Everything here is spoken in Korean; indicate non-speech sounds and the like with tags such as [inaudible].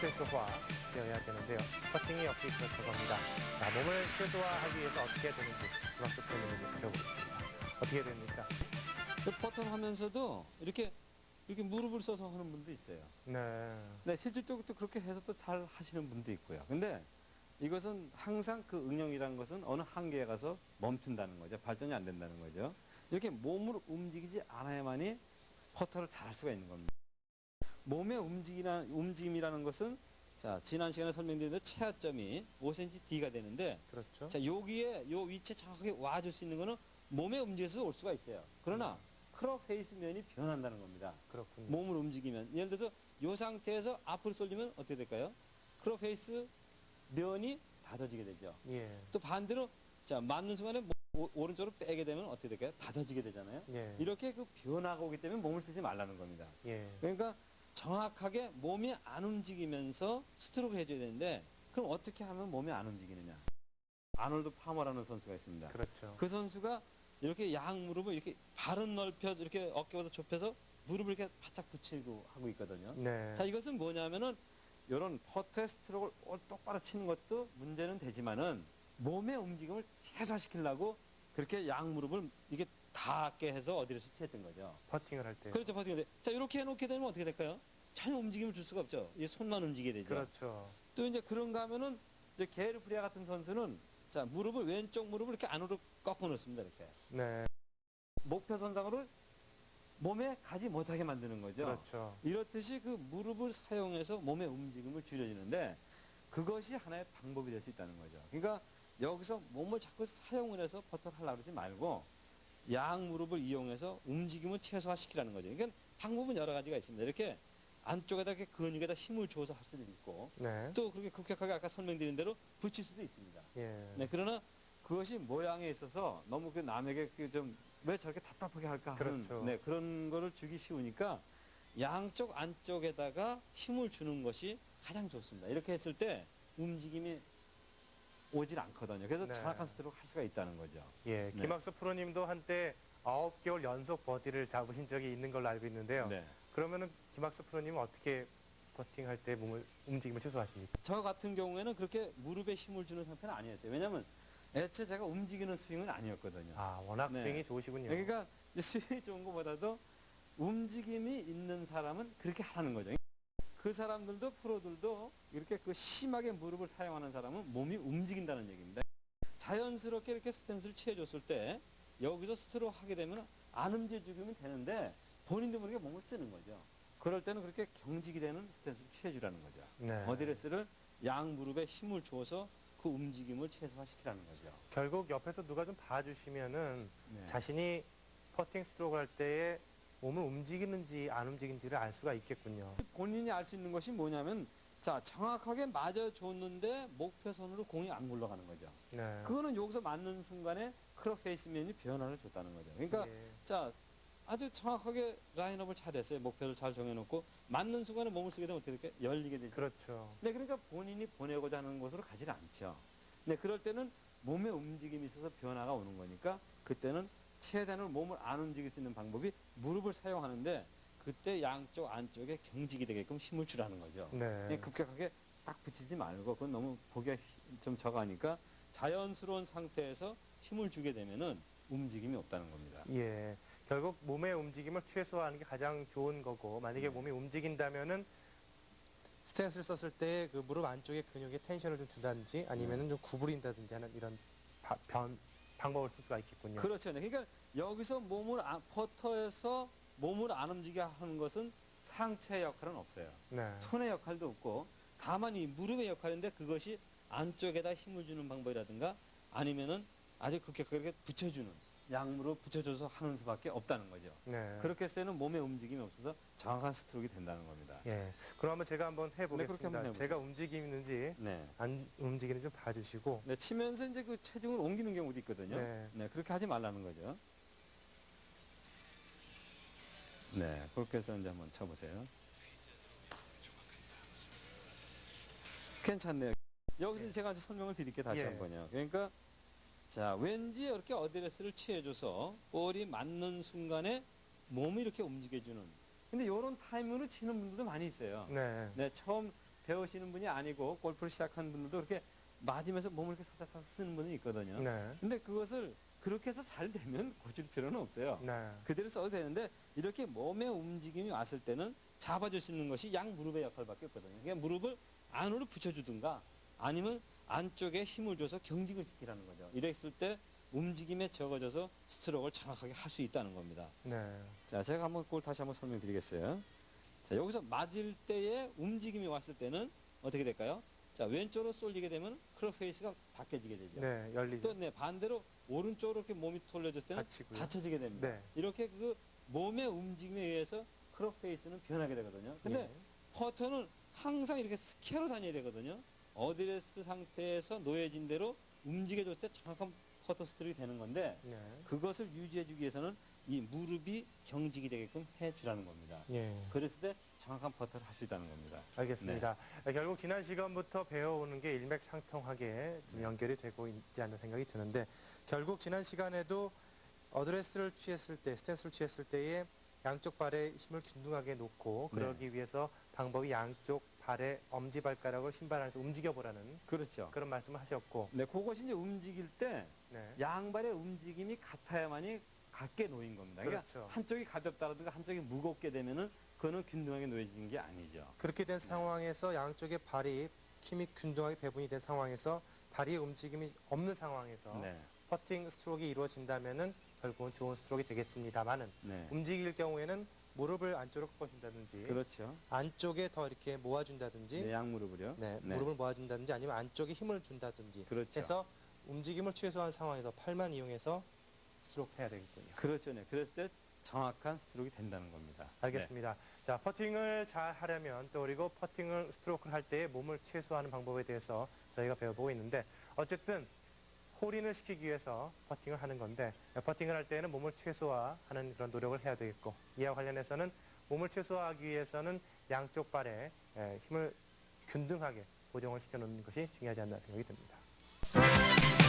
최소화되어야 되는데요. 퍼팅이 역시 그렇다고 합니다. 자, 몸을 최소화하기 위해서 어떻게 되는지 김학수 프로님에게 배워보겠습니다. 어떻게 됩니까? 그 퍼터를 하면서도 이렇게 이렇게 무릎을 써서 하는 분도 있어요. 네. 네, 실질적으로 또 그렇게 해서 또 잘 하시는 분도 있고요. 근데 이것은 항상 그 응용이라는 것은 어느 한계에 가서 멈춘다는 거죠. 발전이 안 된다는 거죠. 이렇게 몸을 움직이지 않아야만이 퍼터를 잘 할 수가 있는 겁니다. 몸의 움직이라, 움직임이라 는 것은 자, 지난 시간에 설명드린 대로 최하점이 5cm D가 되는데 그렇죠. 자, 여기에 요 위치에 정확하게 와줄 수 있는 거는 몸의 움직여서 올 수가 있어요. 그러나 크롭 페이스 면이 변한다는 겁니다. 그렇군요. 몸을 움직이면 예를 들어서 이 상태에서 앞으로 쏠리면 어떻게 될까요? 크롭 페이스 면이 닫아지게 되죠. 예. 또 반대로 자 맞는 순간에 모- 오- 오른쪽으로 빼게 되면 어떻게 될까요? 닫아지게 되잖아요. 예. 이렇게 그 변화가 오기 때문에 몸을 쓰지 말라는 겁니다. 예. 그러니까 정확하게 몸이 안 움직이면서 스트로크를 해줘야 되는데 그럼 어떻게 하면 몸이 안 움직이느냐? 아놀드 파머라는 선수가 있습니다. 그렇죠. 그 선수가 이렇게 양 무릎을 이렇게 발은 넓혀 이렇게 어깨보다 좁혀서 무릎을 이렇게 바짝 붙이고 하고 있거든요. 네. 자 이것은 뭐냐면은 이런 퍼터 스트로크를 올- 똑바로 치는 것도 문제는 되지만은 몸의 움직임을 최소화시키려고 그렇게 양 무릎을 이게 닿게 해서 어디를 스치했던 거죠. 퍼팅을 할 때. 그렇죠, 퍼팅을. 자 이렇게 해놓게 되면 어떻게 될까요? 전혀 움직임을 줄 수가 없죠. 이 손만 움직이게 되죠. 그렇죠. 또 이제 그런가 하면은 이제 게르 프리아 같은 선수는 자 무릎을 왼쪽 무릎을 이렇게 안으로 꺾어 놓습니다. 이렇게 네. 목표 선상으로 몸에 가지 못하게 만드는 거죠. 그렇죠. 이렇듯이 그 무릎을 사용해서 몸의 움직임을 줄여주는데 그것이 하나의 방법이 될 수 있다는 거죠. 그러니까 여기서 몸을 자꾸 사용을 해서 퍼터를 하려고 그러지 말고 양 무릎을 이용해서 움직임을 최소화시키라는 거죠. 그러니까 방법은 여러 가지가 있습니다. 이렇게 안쪽에다 이렇게 근육에다 힘을 줘서 할 수도 있고 네. 또 그렇게 급격하게 아까 설명드린 대로 붙일 수도 있습니다. 예. 네, 그러나 그것이 모양에 있어서 너무 그 남에게 그좀왜 저렇게 답답하게 할까 하는 그렇죠. 네, 그런 거를 주기 쉬우니까 양쪽 안쪽에다가 힘을 주는 것이 가장 좋습니다. 이렇게 했을 때 움직임이 오질 않거든요. 그래서 네. 정확한 스트로크 할 수가 있다는 거죠. 예. 네. 김학수 프로님도 한때 9개월 연속 버디를 잡으신 적이 있는 걸로 알고 있는데요. 네. 그러면은 김학수 프로님은 어떻게 퍼팅할 때 몸을 움직임을 최소화하십니까? 저 같은 경우에는 그렇게 무릎에 힘을 주는 상태는 아니었어요. 왜냐하면 애초에 제가 움직이는 스윙은 아니었거든요. 아, 워낙 네. 스윙이 좋으시군요. 그러니까 [laughs] 스윙이 좋은 것보다도 움직임이 있는 사람은 그렇게 하는 거죠. 그 사람들도 프로들도 이렇게 그 심하게 무릎을 사용하는 사람은 몸이 움직인다는 얘기입니다. 자연스럽게 이렇게 스탠스를 취해줬을 때 여기서 스트로 하게 되면 안 움직여주면 되는데 본인도 모르게 몸을 쓰는 거죠. 그럴 때는 그렇게 경직이 되는 스탠스를 취해주라는 거죠. 네. 어드레스를 양 무릎에 힘을 줘서 그 움직임을 최소화시키라는 거죠. 결국 옆에서 누가 좀 봐주시면은 네. 자신이 퍼팅 스트로크 할 때에 몸을 움직이는지 안 움직이는지를 알 수가 있겠군요. 본인이 알 수 있는 것이 뭐냐면 자 정확하게 맞아 줬는데 목표선으로 공이 안 굴러가는 거죠. 네. 그거는 여기서 맞는 순간에 크롭 페이스면이 변화를 줬다는 거죠. 그러니까 예. 자 아주 정확하게 라인업을 잘했어요. 목표를 잘 정해놓고 맞는 순간에 몸을 쓰게 되면 어떻게 될까요? 열리게 되죠. 그렇죠. 네, 그러니까 본인이 보내고자 하는 곳으로 가지를 않죠. 네, 그럴 때는 몸의 움직임이 있어서 변화가 오는 거니까 그때는 최대한으로 몸을 안 움직일 수 있는 방법이 무릎을 사용하는데 그때 양쪽 안쪽에 경직이 되게끔 힘을 주라는 거죠. 네. 그냥 급격하게 딱 붙이지 말고 그건 너무 보기가 히- 좀 적하니까 자연스러운 상태에서 힘을 주게 되면은 움직임이 없다는 겁니다. 예. 결국 몸의 움직임을 최소화하는 게 가장 좋은 거고 만약에 네. 몸이 움직인다면은 스탠스를 썼을 때 그 무릎 안쪽에 근육에 텐션을 좀 주든지 아니면은 네. 좀 구부린다든지 하는 이런 바- 변, 방법을 쓸 수가 있겠군요. 그렇죠. 네. 그러니까 여기서 몸을 안- 퍼터에서 몸을 안 움직여 하는 것은 상체 역할은 없어요. 네. 손의 역할도 없고 다만 이 무릎의 역할인데 그것이 안쪽에다 힘을 주는 방법이라든가 아니면은 아주 급격하게 붙여주는 양무릎 붙여줘서 하는 수밖에 없다는 거죠. 네. 그렇게 때는 몸에 움직임이 없어서 정확한 스트로크가 된다는 겁니다. 예. 그럼 한번 제가 한번 네, 해보겠습니다. 한번 해보세요. 제가 움직이는지 네. 안 움직이는지 좀 봐주시고. 네, 치면서 이제 그 체중을 옮기는 경우도 있거든요. 네. 네, 그렇게 하지 말라는 거죠. 네, 그렇게 해서 이제 한번 쳐보세요. 괜찮네요. 여기서 예. 제가 설명을 드릴게요, 다시 예. 한 번요. 그러니까, 자, 왠지 이렇게 어드레스를 취해줘서 볼이 맞는 순간에 몸이 이렇게 움직여주는. 근데 이런 타이밍으로 치는 분들도 많이 있어요. 네. 네, 처음 배우시는 분이 아니고 골프를 시작한 분들도 그렇게 맞으면서 몸을 이렇게 살짝 쓰는 분이 있거든요. 네. 근데 그것을 그렇게 해서 잘 되면 [laughs] 고칠 필요는 없어요. 네. 그대로 써도 되는데 이렇게 몸의 움직임이 왔을 때는 잡아줄 수 있는 것이 양 무릎의 역할밖에 없거든요. 그냥 무릎을 안으로 붙여주든가 아니면 안쪽에 힘을 줘서 경직을 시키라는 거죠. 이랬을 때 움직임에 적어져서 스트로크를 정확하게 할 수 있다는 겁니다. 네. 자, 제가 한번 그걸 다시 한번 설명드리겠어요. 자, 여기서 맞을 때에 움직임이 왔을 때는 어떻게 될까요? 자, 왼쪽으로 쏠리게 되면 크롭 페이스가 바뀌어지게 되죠. 네. 열리죠. 또 네, 반대로 오른쪽으로 이렇게 몸이 돌려졌을 때는 닫히고요. 닫혀지게 됩니다. 네. 이렇게 그 몸의 움직임에 의해서 크롭 페이스는 변하게 되거든요. 근데 예. 퍼터는 항상 이렇게 스퀘어로 다녀야 되거든요. 어드레스 상태에서 놓여진 대로 움직여줄 때 정확한 퍼터 스트로크 되는 건데 네. 그것을 유지해주기 위해서는 이 무릎이 경직이 되게끔 해주라는 겁니다. 예. 그랬을 때 정확한 퍼터를 할 수 있다는 겁니다. 알겠습니다. 결국 지난 시간부터 배워오는 게 일맥상통하게 좀 연결이 되고 있지 않나 생각이 드는데 결국 지난 시간에도 어드레스를 취했을 때, 스탠스를 취했을 때에 양쪽 발에 힘을 균등하게 놓고 네. 그러기 위해서 방법이 양쪽 발의 엄지 발가락을 신발 안에서 움직여 보라는 그렇죠. 그런 말씀을 하셨고 네, 그것이 이제 움직일 때 네. 양발의 움직임이 같아야만이 같게 놓인 겁니다. 그러니까 그렇죠. 한쪽이 가볍다라든가 한쪽이 무겁게 되면은 그거는 균등하게 놓여지는 게 아니죠. 그렇게 된 상황에서 양쪽의 발이 힘이 균등하게 배분이 된 상황에서 다리의 움직임이 없는 상황에서 네, 퍼팅 스트로크가 이루어진다면은 결국은 좋은 스트로크가 되겠습니다만은 네, 움직일 경우에는 무릎을 안쪽으로 꺾어준다든지 그렇죠. 안쪽에 더 이렇게 모아준다든지 네, 양무릎을요. 네, 네. 무릎을 모아준다든지 아니면 안쪽에 힘을 준다든지 그렇죠. 해서 움직임을 최소화한 상황에서 팔만 이용해서 스트로크 해야 되겠군요. 그렇죠. 네. 그랬을 때 정확한 스트로크가 된다는 겁니다. 알겠습니다. 자, 퍼팅을 잘 하려면 또 그리고 퍼팅을 스트로크를 할 때 몸을 최소화하는 방법에 대해서 저희가 배워보고 있는데 어쨌든 홀인을 시키기 위해서 퍼팅을 하는 건데 퍼팅을 할 때는 몸을 최소화하는 그런 노력을 해야 되겠고 이와 관련해서는 몸을 최소화하기 위해서는 양쪽 발에 에, 힘을 균등하게 고정을 시켜놓는 것이 중요하지 않나 생각이 듭니다.